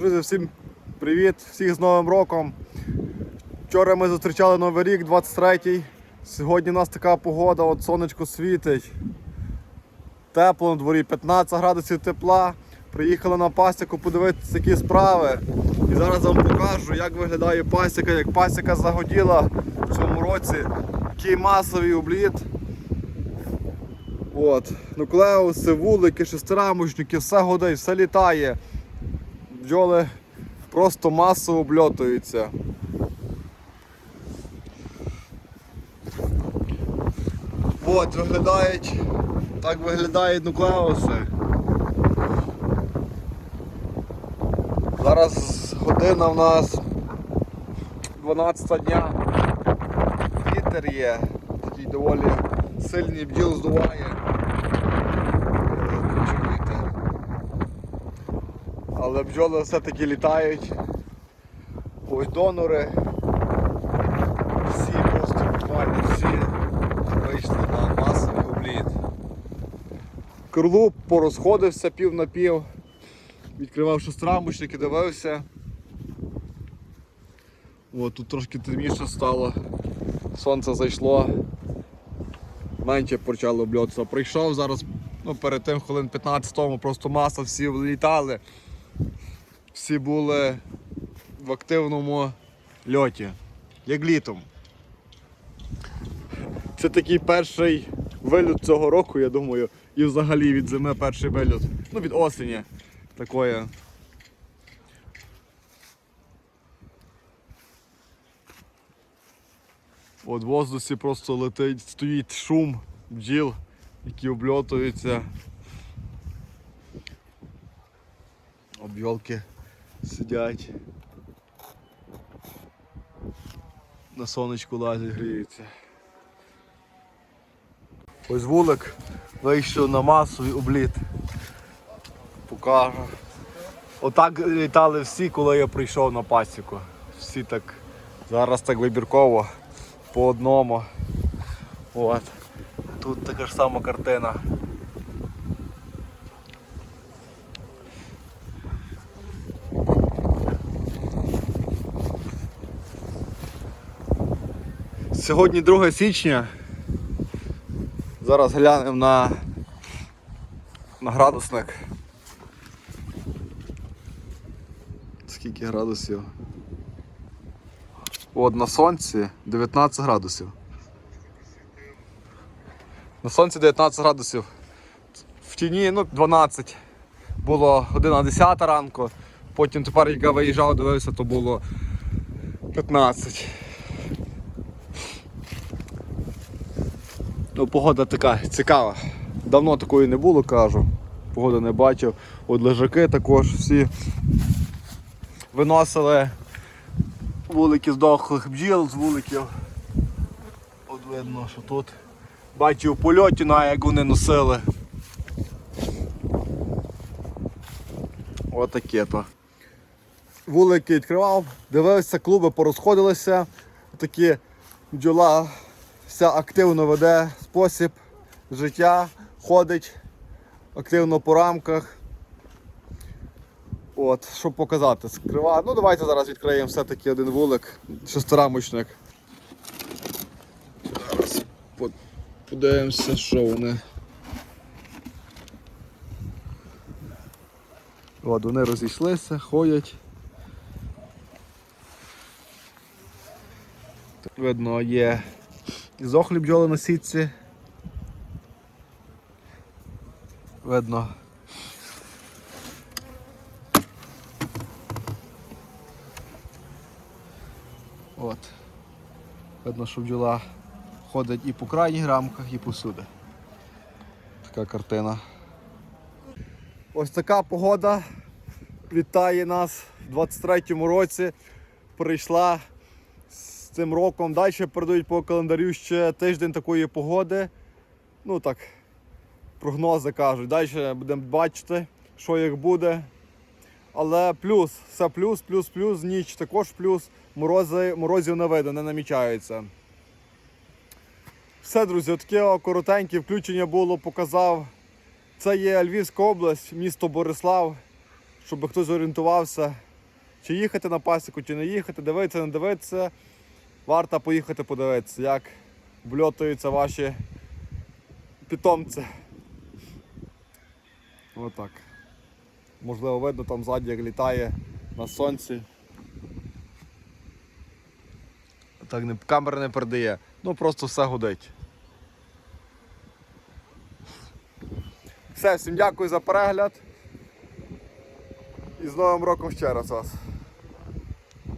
Друзі, всім привіт, всіх з Новим роком. Вчора ми зустрічали Новий рік, 23-й. Сьогодні у нас така погода, от сонечко світить. Тепло на дворі, 15 градусів тепла. Приїхали на пасіку подивитися, які справи. І зараз вам покажу, як виглядає пасіка, як пасіка загоділа в цьому році. Який масовий обліт. От, нуклеуси, вулики, шестирамочники, все годить, все літає. Бджоли просто масово обльотуються. От, виглядають, так виглядають нуклеуси. Зараз година в нас 12 дня. Вітер є, такий доволі сильний бджіл здуває. Дуже вітер. Але бджоли все-таки літають. Ось донори. Всі просто буквально всі вийшли на масовий обліт. Крилуп порозходився пів на пів. Відкривав шестрамочники, дивився. О, тут трошки темніше стало. Сонце зайшло. Менше почало обльотися. Прийшов зараз, ну перед тим хвилин 15 тому просто маса всі влітали. Всі були в активному льоті, як літом. Це такий перший виліт цього року, я думаю, і взагалі від зими перший виліт. Ну, від осені такої. От в воздусі просто летить, стоїть шум бджіл, які обльотуються. Об'єлки сидять. На сонечку лазять, гріються. Ось вулик вийшов на масовий обліт. Покажу. Отак літали всі, коли я прийшов на пасіку. Всі так зараз так вибірково по одному. От. Тут така ж сама картина. Сьогодні 2 січня. Зараз глянемо на, на градусник. Скільки градусів? От на сонці 19 градусів. На сонці 19 градусів. В тіні ну, 12. Було година 10 ранку. Потім тепер, як я виїжджав, дивився, то було 15. Ну, погода така цікава. Давно такої не було, кажу. Погоди не бачив. От лежаки також всі виносили вулики здохлих бджіл з вуликів. От видно, що тут бачив польоті, на як вони носили. Отаке то. Вулики відкривав, дивився, клуби порозходилися. Такі бджола вся активно веде спосіб життя, ходить активно по рамках. От, щоб показати, скрива. Ну давайте зараз відкриємо все-таки один вулик, шестирамочник. Зараз подивимося, що вони. От, вони розійшлися, ходять. Видно, є і зохлі бджоли на сітці. Видно. От. Видно, що бджола ходить і по крайніх рамках, і посюди. Така картина. Ось така погода вітає нас в 23-му році. Прийшла цим роком. Далі передають по календарю ще тиждень такої погоди. Ну так, прогнози кажуть. Далі будемо бачити, що як буде. Але плюс, все плюс, плюс, плюс, ніч також плюс. Морози, морозів не видно, не намічаються. Все, друзі, таке коротеньке включення було, показав. Це є Львівська область, місто Борислав, щоб хтось орієнтувався. чи їхати на пасіку, чи не їхати, дивитися, не дивитися. Варто поїхати подивитися, як вльотуються ваші питомці. Отак. Можливо, видно там ззаді, як літає на сонці. Так не, камера не передає. Ну просто все гудить. Все, всім дякую за перегляд. І з Новим роком ще раз вас.